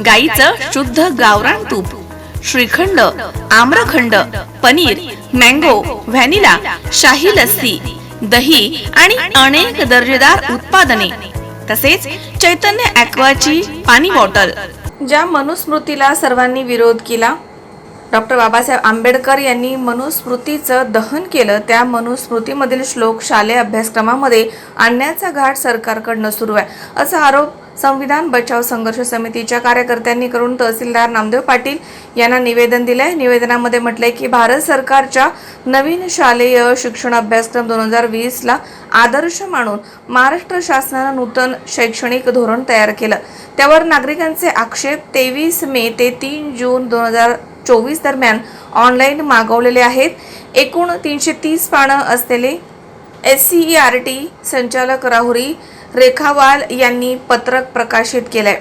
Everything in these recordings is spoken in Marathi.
गाईचं शुद्ध गावरान तूप श्रीखंड आम्रखंड पनीर मँगो व्हॅनिला शाही लस्सी दही आणि अनेक दर्जेदार उत्पादने. तसेच चैतन्य ॲक्वाची पाणी बॉटल. ज्या मनुस्मृतीला सर्वांनी विरोध केला डॉक्टर बाबासाहेब आंबेडकर यांनी मनुस्मृतीचं दहन केलं. त्या मनुस्मृतीमधील श्लोक शालेय अभ्यासक्रमामध्ये आणण्याचा घाट सरकारकडनं सुरू आहे. असा आरोप संविधान बचाव संघर्ष समितीच्या कार्यकर्त्यांनी करून तहसीलदार नामदेव पाटील यांना निवेदन दिलं आहे निवेदनामध्ये म्हटलंय की भारत सरकारच्या नवीन शालेय शिक्षण अभ्यासक्रम दोन हजार वीसला आदर्श मानून महाराष्ट्र शासनानं नूतन शैक्षणिक धोरण तयार केलं. त्यावर नागरिकांचे आक्षेप तेवीस मे ते तीन जून दोन हजार चोवीस दरम्यान ऑनलाईन मागवलेले आहेत. एकूण तीनशे तीस पानं असलेले S C E R T संचालक राहुरी रेखावाल यांनी पत्रक प्रकाशित केलंय.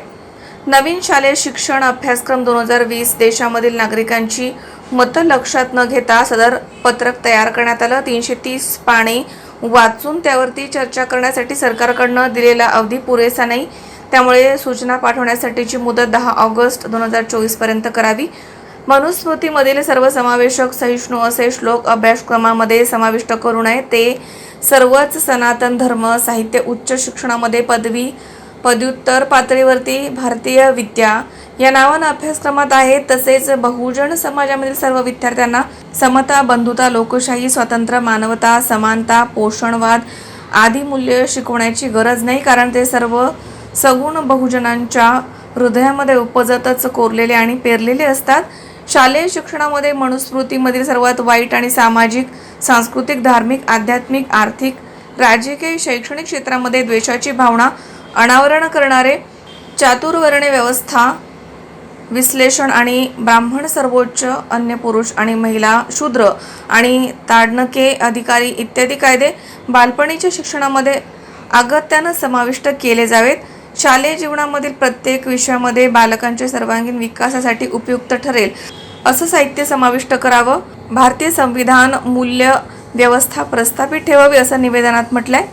नवीन शालेय शिक्षण अभ्यासक्रम दोन हजार वीस देशामधील नागरिकांची मतं लक्षात न घेता सदर पत्रक तयार करण्यात आलं. तीनशे तीस पाने वाचून त्यावरती चर्चा करण्यासाठी सरकारकडनं दिलेला अवधी पुरेसा नाही. त्यामुळे सूचना पाठवण्यासाठीची मुदत दहा ऑगस्ट दोन हजार चोवीसपर्यंत करावी. मनुस्मृतीमधील सर्व समावेशक सहिष्णू असे श्लोक अभ्यासक्रमामध्ये समाविष्ट करू नये. ते सर्वच सनातन धर्म साहित्य उच्च शिक्षणामध्ये पदवी पदव्युत्तर पातळीवरती भारतीय विद्या या नावानं अभ्यासक्रमात आहेत. तसेच बहुजन समाजामधील सर्व विद्यार्थ्यांना समता बंधुता लोकशाही स्वातंत्र्य मानवता समानता पोषणवाद आदी मूल्य शिकवण्याची गरज नाही. कारण ते सर्व सगुण बहुजनांच्या हृदयामध्ये उपजतच कोरलेले आणि पेरलेले असतात. शालेय शिक्षणामध्ये मनुस्मृतीमधील सर्वात वाईट आणि सामाजिक सांस्कृतिक धार्मिक आध्यात्मिक आर्थिक राजकीय शैक्षणिक क्षेत्रामध्ये द्वेषाची भावना अनावरण करणारे चातुर्वर्ण्य व्यवस्था विश्लेषण आणि ब्राह्मण सर्वोच्च अन्य पुरुष आणि महिला शूद्र आणि ताडणके अधिकारी इत्यादी कायदे बालपणीच्या शिक्षणामध्ये अगत्यानं समाविष्ट केले जावेत. शालेय जीवनामधील प्रत्येक विषयामध्ये बालकांच्या सर्वांगीण विकासासाठी उपयुक्त ठरेल. असं साहित्य समाविष्ट करावं? भारतीय संविधान मूल्य व्यवस्था प्रस्थापित ठेवावी असं निवेदनात म्हटलंय.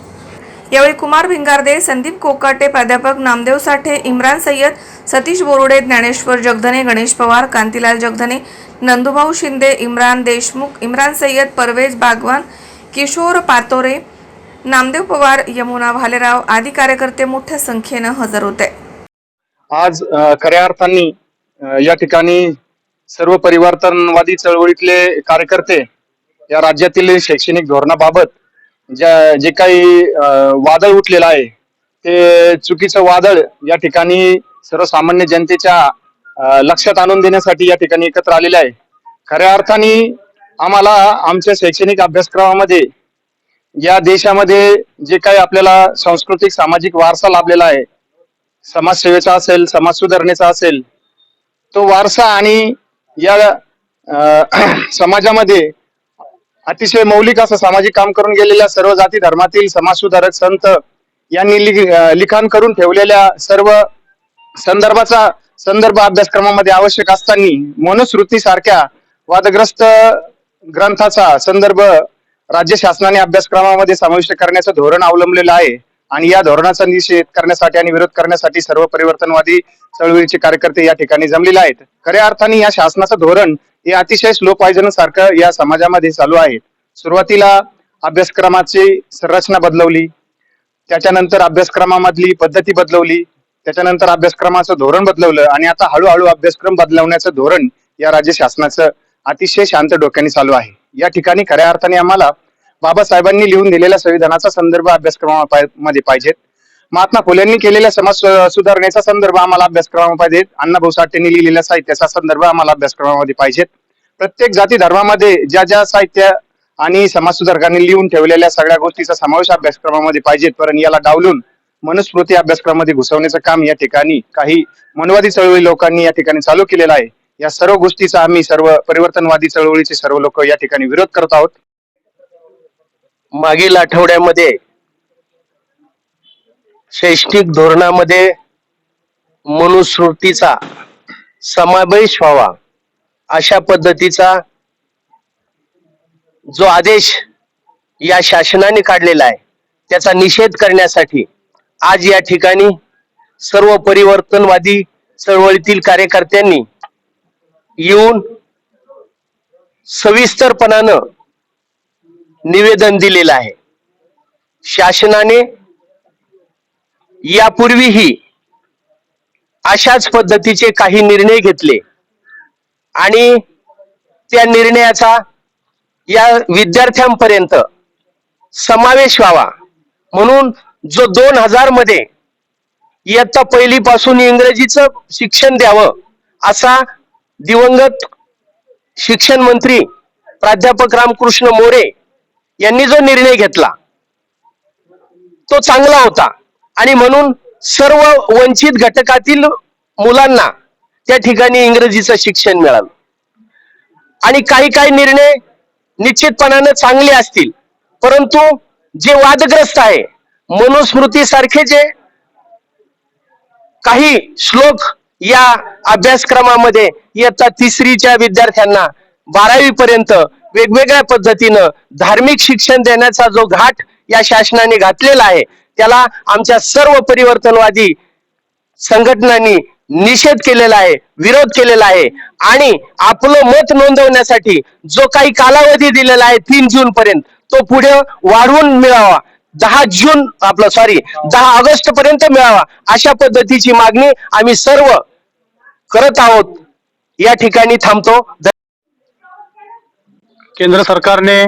यावेळी कुमार भिंगारदे संदीप कोकाटे प्राध्यापक नामदेव साठे इम्रान सय्यद सतीश बोरुडे ज्ञानेश्वर जगधने गणेश पवार कांतीलाल जगधने नंदुभाऊ शिंदे इम्रान देशमुख इम्रान सय्यद परवेज बागवान किशोर पातोरे नामदेव पवार यमुना भालेराव आदी कार्यकर्ते मोठ्या संख्येनं हजर होते. आज खऱ्या अर्थाने या ठिकाणी सर्व परिवर्तनवादी चळवळीतले कार्यकर्ते या राज्यातील शैक्षणिक धोरणाबाबत ज्या जे काही वादळ उठलेलं आहे ते चुकीचं वादळ या ठिकाणी सर्वसामान्य जनतेच्या लक्षात आणून देण्यासाठी या ठिकाणी एकत्र आलेले आहे. खऱ्या अर्थाने आम्हाला आमच्या शैक्षणिक अभ्यासक्रमामध्ये या देशामध्ये जे काही आपल्याला सांस्कृतिक सामाजिक वारसा लाभलेला आहे समाजसेवेचा असेल समाज सुधारणेचा असेल तो वारसा आणि या समाजामध्ये अतिशय मौलिक असं सामाजिक काम करून गेलेल्या सर्व जाती धर्मातील समाजसुधारक संत यांनी लिखाण करून ठेवलेल्या सर्व संदर्भाचा संदर्भ अभ्यासक्रमामध्ये आवश्यक असताना मनुस्मृती सारख्या वादग्रस्त ग्रंथाचा संदर्भ राज्य शासनाने अभ्यासक्रमामध्ये समाविष्ट करण्याचं धोरण अवलंबलेलं आहे. आणि या धोरणाचा निषेध करण्यासाठी आणि विरोध करण्यासाठी सर्व परिवर्तनवादी चळवळीचे कार्यकर्ते या ठिकाणी जमलेले आहेत. खऱ्या अर्थाने या शासनाचं धोरण हे अतिशय स्लो सारखं या समाजामध्ये चालू आहे. सुरुवातीला अभ्यासक्रमाची संरचना बदलवली त्याच्यानंतर अभ्यासक्रमामधली पद्धती बदलवली त्याच्यानंतर अभ्यासक्रमाचं धोरण बदलवलं आणि आता हळूहळू अभ्यासक्रम बदलवण्याचं धोरण या राज्य शासनाचं अतिशय शांत डोक्याने चालू आहे. या ठिकाणी खऱ्या अर्थाने आम्हाला बाबासाहेबांनी लिहून दिलेल्या संविधानाचा संदर्भ अभ्यासक्रमामध्ये पाहिजेत. महात्मा फुलेंनी केलेल्या समाज सुधारणेचा संदर्भ आम्हाला अभ्यासक्रमामध्ये पाहिजेत अण्णाभाऊ साठेंनी लिहिलेल्या साहित्याचा संदर्भ आम्हाला अभ्यासक्रमामध्ये पाहिजेत. प्रत्येक जाती धर्मामध्ये ज्या ज्या साहित्य आणि समाज सुधारकांनी लिहून ठेवलेल्या सगळ्या गोष्टीचा समावेश अभ्यासक्रमामध्ये पाहिजेत. पण याला डावलून मनुस्मृती अभ्यासक्रमामध्ये घुसवण्याचं काम या ठिकाणी काही मनवादी चळवळी लोकांनी या ठिकाणी चालू केलेलं आहे. या सर्व गोष्टीचा आम्ही सर्व परिवर्तनवादी चळवळीचे सर्व लोक या ठिकाणी विरोध करत आहोत. मागील आठवड्यामध्ये शैक्षणिक धोरणामध्ये मनुस्मृतीचा समावेश व्हावा अशा पद्धतीचा जो आदेश या शासनाने काढलेला आहे त्याचा निषेध करण्यासाठी आज या ठिकाणी सर्व परिवर्तनवादी चळवळीतील कार्यकर्त्यांनी येऊन सविस्तरपणानं निवेदन दिलेलं आहे. शासनाने यापूर्वीही अशाच पद्धतीचे काही निर्णय घेतले आणि त्या निर्णयाचा या विद्यार्थ्यांपर्यंत समावेश व्हावा म्हणून जो दोन हजारमध्ये इयत्ता पहिली पासून इंग्रजीचं शिक्षण द्यावं असा दिवंगत शिक्षण मंत्री प्राध्यापक रामकृष्ण मोरे यांनी जो निर्णय घेतला तो चांगला होता. आणि म्हणून सर्व वंचित घटकातील मुलांना त्या ठिकाणी इंग्रजीचं शिक्षण मिळालं. आणि काही काही निर्णय निश्चितपणानं चांगले असतील. परंतु जे वादग्रस्त आहे मनुस्मृती सारखे जे काही श्लोक या अभ्यासक्रमामध्ये इयत्ता तिसरीच्या विद्यार्थ्यांना बारावी पर्यंत वेगवेगळ्या पद्धतीनं धार्मिक शिक्षण देण्याचा जो घाट या शासनाने घातलेला आहे त्याला आमच्या सर्व परिवर्तनवादी संघटनांनी निषेध केलेला आहे विरोध केलेला आहे. आणि आपलं मत नोंदवण्यासाठी जो काही कालावधी दिलेला आहे तीन जून पर्यंत तो पुढे वाढवून मिळावा. दहा जून आपलं सॉरी दहा ऑगस्ट पर्यंत मिळावा अशा पद्धतीची मागणी आम्ही सर्व करत आहोत. या ठिकाणी थांबतो. केंद्र सरकारने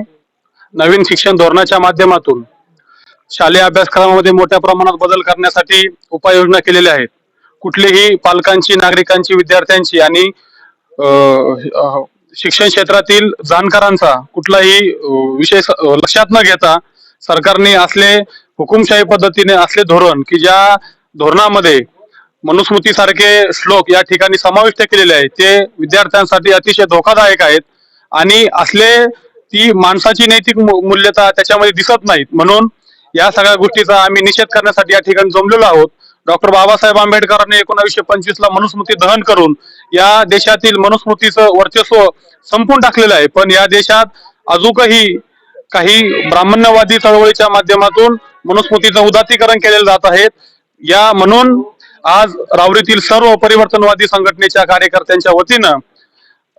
नवीन शिक्षण धोरणाच्या माध्यमातून शालेय अभ्यासक्रमामध्ये मोठ्या प्रमाणात बदल करण्यासाठी उपाययोजना केलेल्या आहेत. कुठलीही पालकांची नागरिकांची विद्यार्थ्यांची आणि शिक्षण क्षेत्रातील जाणकारांचा कुठलाही विषय लक्षात न घेता सरकारने असले हुकुमशाही पद्धतीने असले धोरण की ज्या धोरणामध्ये मनुस्मृती सारखे श्लोक या ठिकाणी समाविष्ट केलेले आहेत ते विद्यार्थ्यांसाठी अतिशय धोकादायक आहेत. आणि असले ती माणसाची नैतिक मूल्यता त्याच्यामध्ये दिसत नाहीत. म्हणून या सगळ्या गोष्टीचा आम्ही निषेध करण्यासाठी या ठिकाणी जमलेलो आहोत. डॉक्टर बाबासाहेब आंबेडकरांनी एकोणावीसशे पंचवीस ला मनुस्मृती दहन करून या देशातील मनुस्मृतीचं वर्चस्व संपून टाकलेलं आहे. पण या देशात अजूनही काही ब्राह्मण्यवादी चळवळीच्या माध्यमातून मनुस्मृतीचं उदातीकरण केलेलं जात आहे. या म्हणून आज रावरीतील सर्व परिवर्तनवादी संघटनेच्या कार्यकर्त्यांच्या वतीनं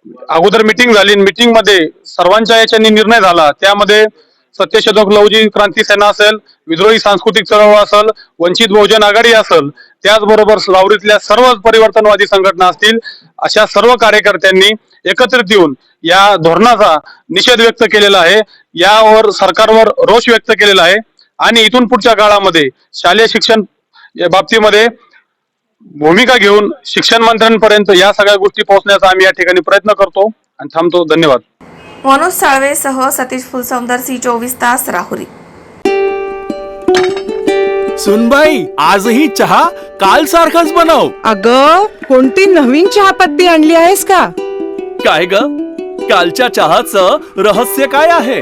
अगोदर मिटिंग झाली. मिटिंगमध्ये सर्वांच्या याच्यानी निर्णय झाला. त्यामध्ये सत्यशोधक लवजी क्रांती सेना असेल विद्रोही सांस्कृतिक चळवळ असेल वंचित बहुजन आघाडी असेल त्याचबरोबर लावरीतल्या सर्व परिवर्तनवादी संघटना असतील अशा सर्व कार्यकर्त्यांनी एकत्रित येऊन या धोरणाचा निषेध व्यक्त केलेला आहे. यावर सरकारवर रोष व्यक्त केलेला आहे. आणि इथून पुढच्या काळामध्ये शालेय शिक्षण या बाबतीमध्ये भूमिका घेऊन शिक्षण मंत्र्यांपर्यंत या सगळ्या गोष्टी पोहोचण्याचा आम्ही या ठिकाणी प्रयत्न करतो. आणि थांबतो. धन्यवाद. मनोज साळवेसह सतीश फुलसौंदर सी चोवीस तास राहुरी. सुनबाई आजही चहा काल सारखाच बनव. अग कोणती नवीन चहापत्ती आणली आहेस का? काय ग? कालच्या चहाचं रहस्य काय आहे?